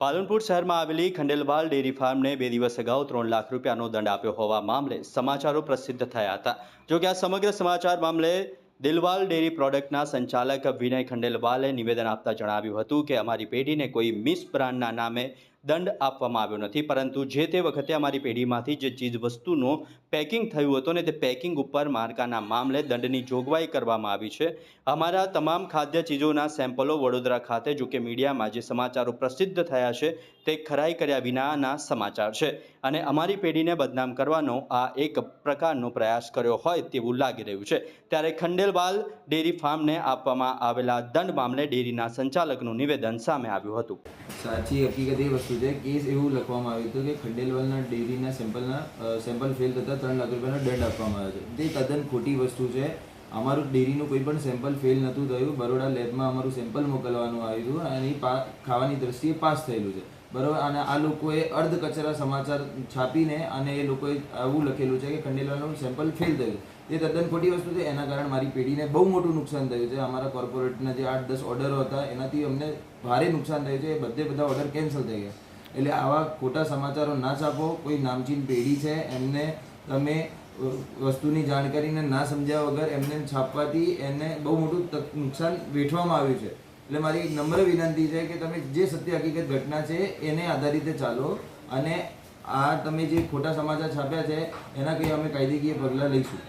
પાલનપુર શહેરમાં આવેલી ખંડેલવાલ ડેરી ફાર્મને બે દિવસ અગાઉ ત્રણ લાખ રૂપિયાનો દંડ આપ્યો હોવા મામલે સમાચારો પ્રસિદ્ધ થયા હતા. જો કે આ સમગ્ર સમાચાર મામલે દિલવાલ ડેરી પ્રોડક્ટના સંચાલક વિનય ખંડેલવાલે નિવેદન આપતા જણાવ્યું હતું કે અમારી પેઢીને કોઈ મિસ બ્રાન્ડના નામે દંડ આપવામાં આવ્યો નથી. પરંતુ જે તે વખતે અમારી પેઢીમાંથી જે ચીજ વસ્તુનું પેકિંગ થયું હતું ને તે પેકિંગ ઉપર માર્કાના મામલે દંડની જોગવાઈ કરવામાં આવી છે. અમારા તમામ ખાદ્ય ચીજોના સેમ્પલો વડોદરા ખાતે, જો કે મીડિયામાં જે સમાચારો પ્રસિદ્ધ થયા છે, તે ખરાઈ કર્યા વિનાના સમાચાર છે. અને અમારી પેઢીને બદનામ કરવાનો આ એક પ્રકારનો પ્રયાસ કર્યો હોય તેવું લાગી રહ્યું છે. ત્યારે ખંડેલવાલ ડેરી ફાર્મને આપવામાં આવેલા દંડ મામલે ડેરીના સંચાલકનું નિવેદન સામે આવ્યું હતું. સાચી હકીકત એ છે, કેસ એવું લખવામાં આવ્યું હતું કે ખંડેલવાલના ડેરીના સેમ્પલના સેમ્પલ ફેલ થતાં ત્રણ લાખ રૂપિયાનો દંડ આપવામાં આવ્યો છે. તે તદ્દન ખોટી વસ્તુ છે. અમારું ડેરીનું કોઈ પણ સેમ્પલ ફેલ નહોતું થયું. બરોડા લેબમાં અમારું સેમ્પલ મોકલવાનું આવ્યું હતું અને એ ખાવાની દ્રષ્ટિએ પાસ થયેલું છે. બરોબર? અને આ લોકોએ અર્ધ કચરા સમાચાર છાપીને અને એ લોકોએ આવું લખેલું છે કે ખંડેલાનું સેમ્પલ ફેલ થયું. તે તદ્દન ખોટી વસ્તુ છે. એના કારણે મારી પેઢીને બહુ મોટું નુકસાન થયું છે. અમારા કોર્પોરેટના જે આઠ દસ ઓર્ડરો હતા, એનાથી અમને ભારે નુકસાન થયું છે. એ બધે બધા ઓર્ડર કેન્સલ થઈ ગયા. એટલે આવા ખોટા સમાચારો ના છાપો. કોઈ નામચીન પેઢી છે, એમને તમે વસ્તુની જાણકારીને ના સમજ્યા વગર એમને છાપવાથી એને બહુ મોટું નુકસાન વેઠવામાં આવ્યું છે. એટલે મારી નમ્ર વિનંતી છે કે તમે જે સત્ય હકીકત ઘટના છે, એને આધારિત ચાલો અને આ તમે જે ખોટા સમાચાર છાપ્યા છે, એના કંઈ અમે કાયદેકીય પગલાં લઈશું.